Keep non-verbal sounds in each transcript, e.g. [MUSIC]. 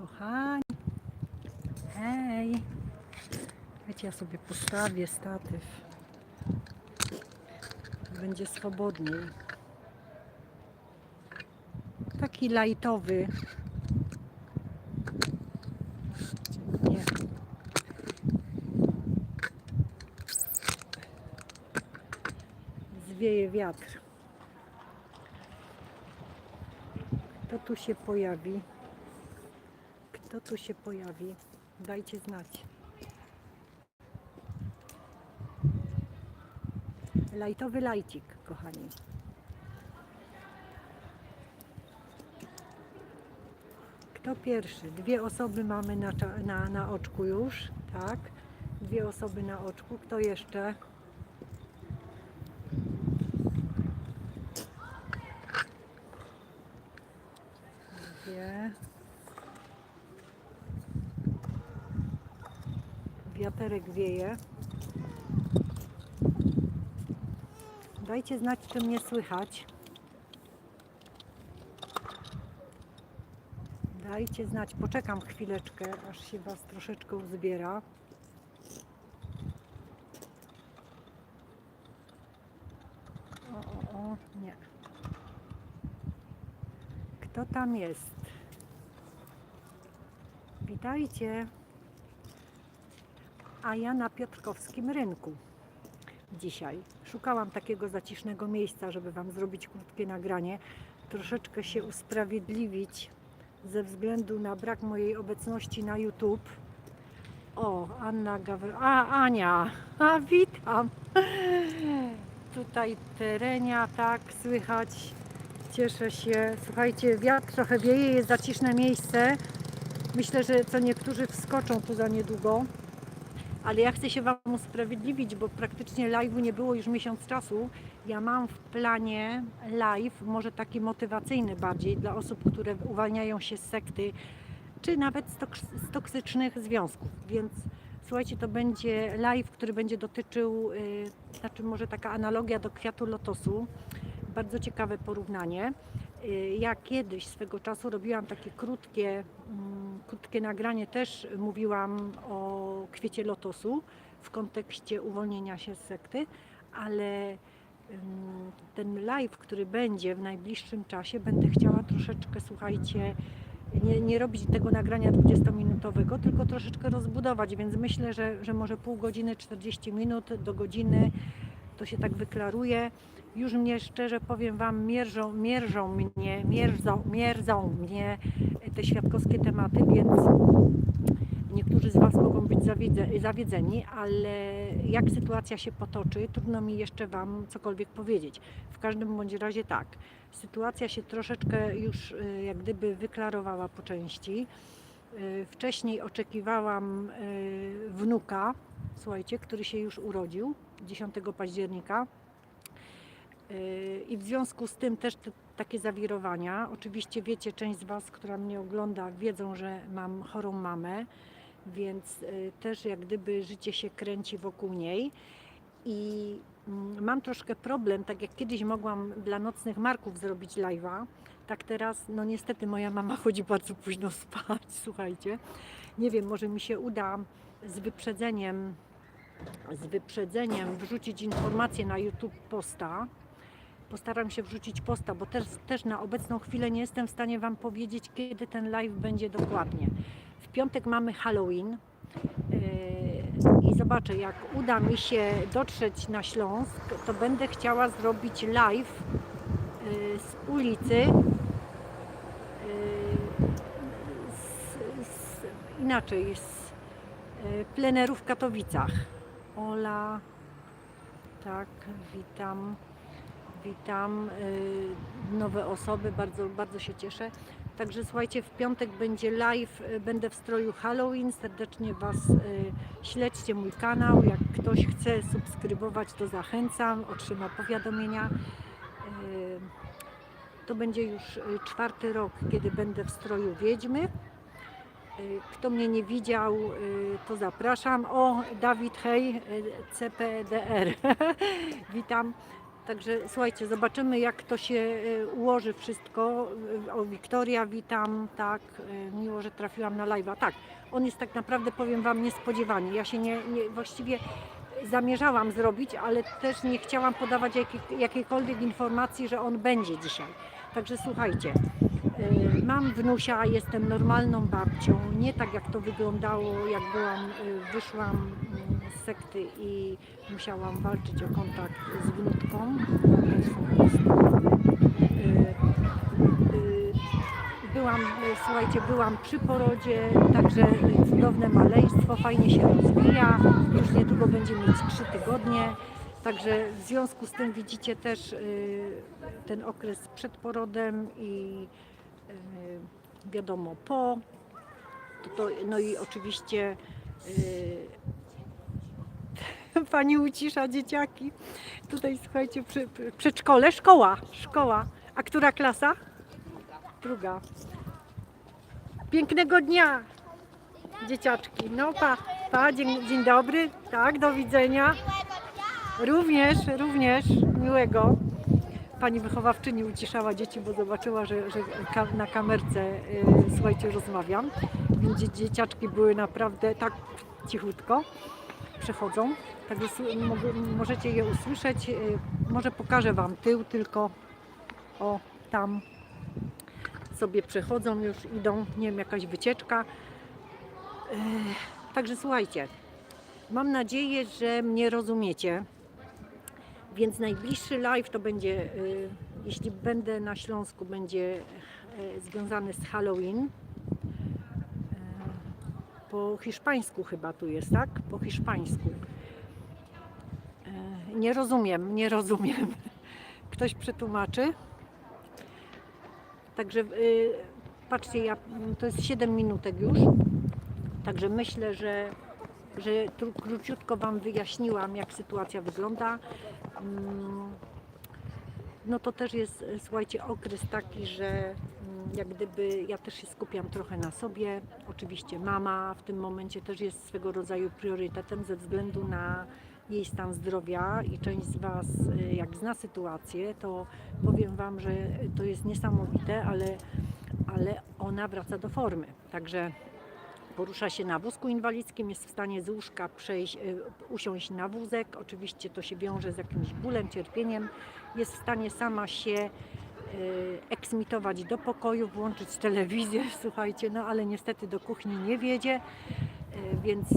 Kochani, hej. Wiecie, ja sobie postawię statyw. Będzie swobodniej. Taki lajtowy. Nie. Zwieje wiatr. Kto tu się pojawi? Kto tu się pojawi? Dajcie znać. Lajtowy lajcik, kochani. Kto pierwszy? Dwie osoby mamy na, na, na oczku już, tak? Dwie osoby na oczku. Kto jeszcze? Dwie. Wiaterek wieje. Dajcie znać, czy mnie słychać. Dajcie znać, poczekam chwileczkę, aż się Was troszeczkę uzbiera. O, o, o, nie. Kto tam jest? Witajcie. A ja na Piotrkowskim rynku dzisiaj. Szukałam takiego zacisznego miejsca, żeby Wam zrobić krótkie nagranie. Troszeczkę się usprawiedliwić ze względu na brak mojej obecności na YouTube. O, Anna Gawr... A, Ania! A, witam! Tutaj terenia, tak, słychać. Cieszę się. Słuchajcie, wiatr trochę wieje, jest zaciszne miejsce. Myślę, że co niektórzy wskoczą tu za niedługo. Ale ja chcę się Wam usprawiedliwić, bo praktycznie live'u nie było już miesiąc czasu. Ja mam w planie live, może taki motywacyjny bardziej dla osób, które uwalniają się z sekty, czy nawet z, toks- z toksycznych związków. Więc słuchajcie, to będzie live, który będzie dotyczył, y, znaczy może taka analogia do kwiatu lotosu. Bardzo ciekawe porównanie. Y, Ja kiedyś swego czasu robiłam takie krótkie, mm, krótkie nagranie, też mówiłam o kwiecie lotosu w kontekście uwolnienia się z sekty, ale ym, ten live, który będzie w najbliższym czasie, będę chciała troszeczkę, słuchajcie, nie, nie robić tego nagrania 20-minutowego, tylko troszeczkę rozbudować, więc myślę, że, że może pół godziny, 40 minut do godziny to się tak wyklaruje. Już mnie szczerze powiem Wam, mierzą, mierzą mnie, mierzą, mierzą mnie te świadkowskie tematy, więc niektórzy z Was mogą być zawiedze- zawiedzeni, ale jak sytuacja się potoczy, trudno mi jeszcze Wam cokolwiek powiedzieć. W każdym bądź razie tak, sytuacja się troszeczkę już y, jak gdyby wyklarowała po części. Y, Wcześniej oczekiwałam y, wnuka, słuchajcie, który się już urodził 10 października. Y, I w związku z tym też te, takie zawirowania. Oczywiście wiecie, część z Was, która mnie ogląda, wiedzą, że mam chorą mamę, więc też jak gdyby życie się kręci wokół niej. I mm, mam troszkę problem, tak jak kiedyś mogłam dla nocnych marków zrobić live'a, tak teraz, no niestety moja mama chodzi bardzo późno spać, [LAUGHS] słuchajcie. Nie wiem, może mi się uda z wyprzedzeniem, z wyprzedzeniem wrzucić informację na YouTube posta. Postaram się wrzucić posta, bo też, też na obecną chwilę nie jestem w stanie Wam powiedzieć, kiedy ten live będzie dokładnie. W piątek mamy Halloween. Yy, I zobaczę, jak uda mi się dotrzeć na Śląsk, to będę chciała zrobić live yy, z ulicy. yy, Z, z, inaczej, z yy, pleneru w Katowicach. Ola, tak, witam. Witam y, nowe osoby, bardzo, bardzo się cieszę. Także słuchajcie, w piątek będzie live, y, będę w stroju Halloween. Serdecznie Was śledźcie mój kanał. Jak ktoś chce subskrybować, to zachęcam, otrzyma powiadomienia. To będzie już czwarty rok, kiedy będę w stroju wiedźmy. Y, Kto mnie nie widział, y, to zapraszam. O, Dawid, hej, y, CPDR. [LAUGHS] Witam. Także słuchajcie, zobaczymy jak to się ułoży wszystko. O, Wiktoria, witam, tak, miło, że trafiłam na live'a. Tak, on jest tak naprawdę, powiem Wam, niespodziewany. Ja się nie, nie właściwie zamierzałam zrobić, ale też nie chciałam podawać jakiej, jakiejkolwiek informacji, że on będzie dzisiaj. Także słuchajcie, mam wnusia, jestem normalną babcią, nie tak jak to wyglądało, jak byłam, e, wyszłam mm, z sekty i musiałam walczyć o kontakt z wnutką. E, Byłam, słuchajcie, byłam przy porodzie, także cudowne maleństwo, fajnie się rozwija, już niedługo będzie mieć 3 tygodnie. Także w związku z tym widzicie też y, ten okres przed porodem i y, wiadomo po. To, to, no i oczywiście y, [LAUGHS] pani ucisza dzieciaki. Tutaj słuchajcie, przy- przedszkole, szkoła, szkoła. A która klasa? Druga. Pięknego dnia, dzieciaczki. No pa, pa, dzień, dzień dobry, tak, do widzenia. Również, również miłego. Pani wychowawczyni uciszała dzieci, bo zobaczyła, że, że na kamerce, y, słuchajcie, rozmawiam. Więc dzie- dzieciaczki były naprawdę tak cichutko, przechodzą. Także możecie je usłyszeć. Y, może pokażę Wam tył tylko. O, tam sobie przechodzą, już idą, nie wiem, jakaś wycieczka. Ech, Także słuchajcie, mam nadzieję, że mnie rozumiecie. Więc najbliższy live to będzie, y, jeśli będę na Śląsku, będzie y, związany z Halloween. Y, Po hiszpańsku chyba tu jest, tak? Po hiszpańsku. Nie rozumiem, nie rozumiem. [LAUGHS] Ktoś przetłumaczy? Także patrzcie, ja, to jest 7 minutek już. Także myślę, że, że tu króciutko Wam wyjaśniłam, jak sytuacja wygląda. Mm, No to też jest, słuchajcie, okres taki, że mm, jak gdyby ja też się skupiam trochę na sobie. Oczywiście mama w tym momencie też jest swego rodzaju priorytetem ze względu na jej stan zdrowia i część z Was, e, jak zna sytuację, to powiem Wam, że to jest niesamowite, ale, ale ona wraca do formy. Także porusza się na wózku inwalidzkim, jest w stanie z łóżka przejść, y, usiąść na wózek. Oczywiście to się wiąże z jakimś bólem, cierpieniem. Jest w stanie sama się y, eksmitować do pokoju, włączyć telewizję, [LAUGHS] słuchajcie, no ale niestety do kuchni nie wiedzie, y, więc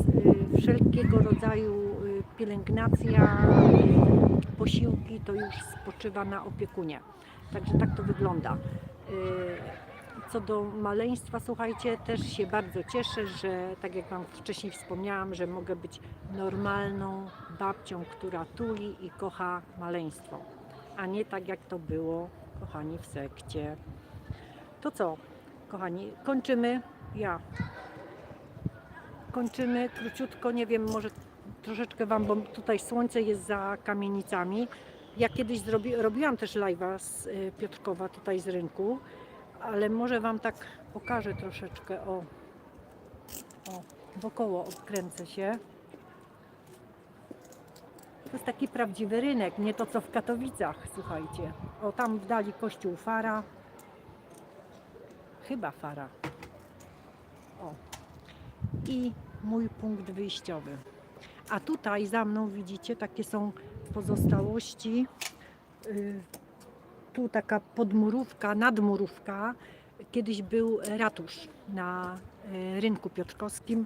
wszelkiego rodzaju pielęgnacja, posiłki to już spoczywa na opiekunie. Także tak to wygląda. Co do maleństwa, słuchajcie, też się bardzo cieszę, że tak jak Wam wcześniej wspomniałam, że mogę być normalną babcią, która tuli i kocha maleństwo, a nie tak jak to było, kochani, w sekcie. To co, kochani, kończymy. Ja. Kończymy króciutko, nie wiem, może troszeczkę Wam, bo tutaj słońce jest za kamienicami. Ja kiedyś zrobi, robiłam też live'a z y, Piotrkowa tutaj z rynku ale może Wam tak pokażę troszeczkę, o, o wokoło odkręcę się. To jest taki prawdziwy rynek, nie to co w Katowicach, słuchajcie. O, tam w dali kościół Fara. Chyba Fara. O. I mój punkt wyjściowy. A tutaj za mną widzicie, takie są pozostałości y, tu taka podmurówka, nadmurówka. Kiedyś był ratusz na e, rynku piotrkowskim.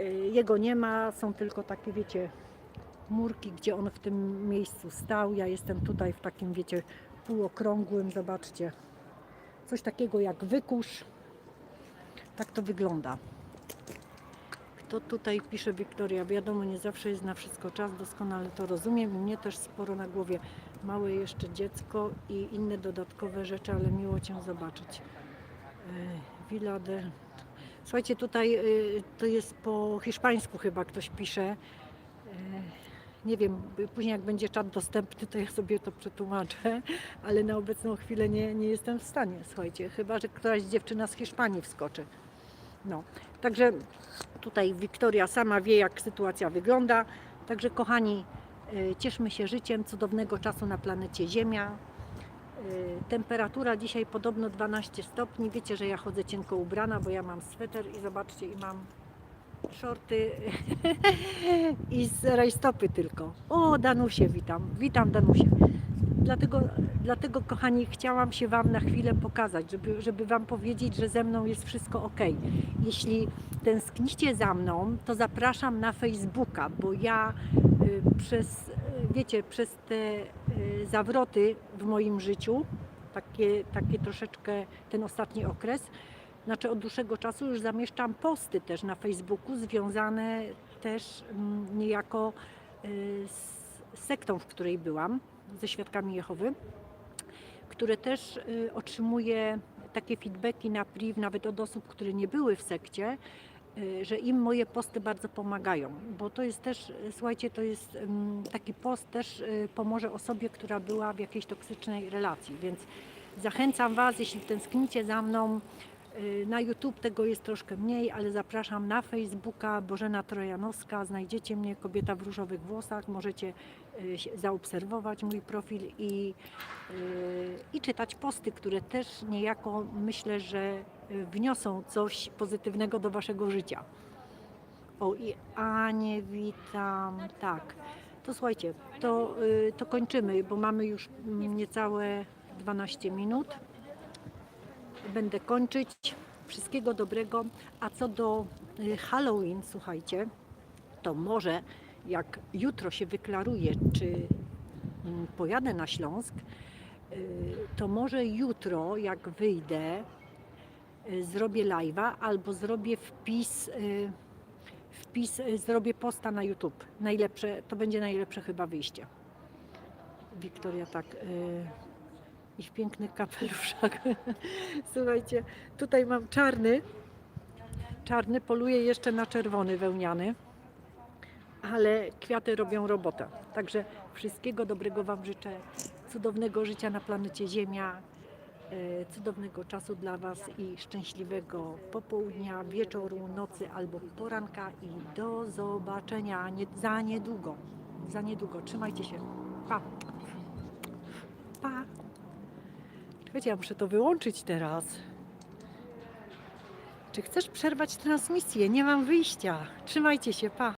E, Jego nie ma, są tylko takie, wiecie, murki, gdzie on w tym miejscu stał. Ja jestem tutaj w takim, wiecie, półokrągłym, zobaczcie. Coś takiego jak wykusz. Tak to wygląda. Kto tutaj pisze Wiktoria? Wiadomo, nie zawsze jest na wszystko czas, doskonale to rozumiem. Mnie też sporo na głowie. Małe jeszcze dziecko i inne dodatkowe rzeczy, ale miło Cię zobaczyć. E, Villa de... Słuchajcie, tutaj y, to jest po hiszpańsku chyba ktoś pisze. E, Nie wiem, później jak będzie czat dostępny, to ja sobie to przetłumaczę, ale na obecną chwilę nie, nie jestem w stanie, słuchajcie, chyba, że któraś dziewczyna z Hiszpanii wskoczy. No, także tutaj Wiktoria sama wie, jak sytuacja wygląda. Także kochani, Cieszmy się życiem, cudownego czasu na planecie Ziemia. Y, Temperatura dzisiaj podobno 12 stopni. Wiecie, że ja chodzę cienko ubrana, bo ja mam sweter i zobaczcie, i mam shorty [LAUGHS] i z rajstopy tylko. O, Danusie, witam. Witam, Danusie. Dlatego, dlatego, kochani, chciałam się Wam na chwilę pokazać, żeby, żeby Wam powiedzieć, że ze mną jest wszystko ok. Jeśli tęsknicie za mną, to zapraszam na Facebooka, bo ja y, przez, y, wiecie, przez te y, zawroty w moim życiu, takie, takie troszeczkę ten ostatni okres, znaczy od dłuższego czasu już zamieszczam posty też na Facebooku związane też mm, niejako y, z sektą, w której byłam, ze Świadkami Jehowy, które też y, otrzymuję takie feedbacki na priv, nawet od osób, które nie były w sekcie, y, że im moje posty bardzo pomagają, bo to jest też, y, słuchajcie, to jest taki post też y, pomoże osobie, która była w jakiejś toksycznej relacji, więc zachęcam Was, jeśli tęsknicie za mną, y, na YouTube tego jest troszkę mniej, ale zapraszam na Facebooka Bożena Trojanowska. Znajdziecie mnie, kobieta w różowych włosach. Możecie y, zaobserwować mój profil i, y, i czytać posty, które też niejako myślę, że y, wniosą coś pozytywnego do Waszego życia. O i Anię witam. Tak. To słuchajcie, to, y, to kończymy, bo mamy już mm, niecałe 12 minut będę kończyć. Wszystkiego dobrego. A co do y, Halloween, słuchajcie, to może jak jutro się wyklaruje, czy mm, pojadę na Śląsk, y, to może jutro, jak wyjdę, y, zrobię live'a albo zrobię wpis, wpis, zrobię posta na YouTube. Najlepsze, to będzie najlepsze chyba wyjście. Wiktoria tak. I w pięknych kapeluszach. [LAUGHS] Słuchajcie, tutaj mam czarny. Czarny poluje jeszcze na czerwony wełniany. Ale kwiaty robią robotę. Także wszystkiego dobrego Wam życzę. Cudownego życia na planecie Ziemia. e, Cudownego czasu dla Was i szczęśliwego popołudnia, wieczoru, nocy albo poranka i do zobaczenia nie, za niedługo. Za niedługo. Trzymajcie się. Pa. Pa. Czekajcie, ja muszę to wyłączyć teraz. Czy chcesz przerwać transmisję? Nie mam wyjścia. Trzymajcie się, pa.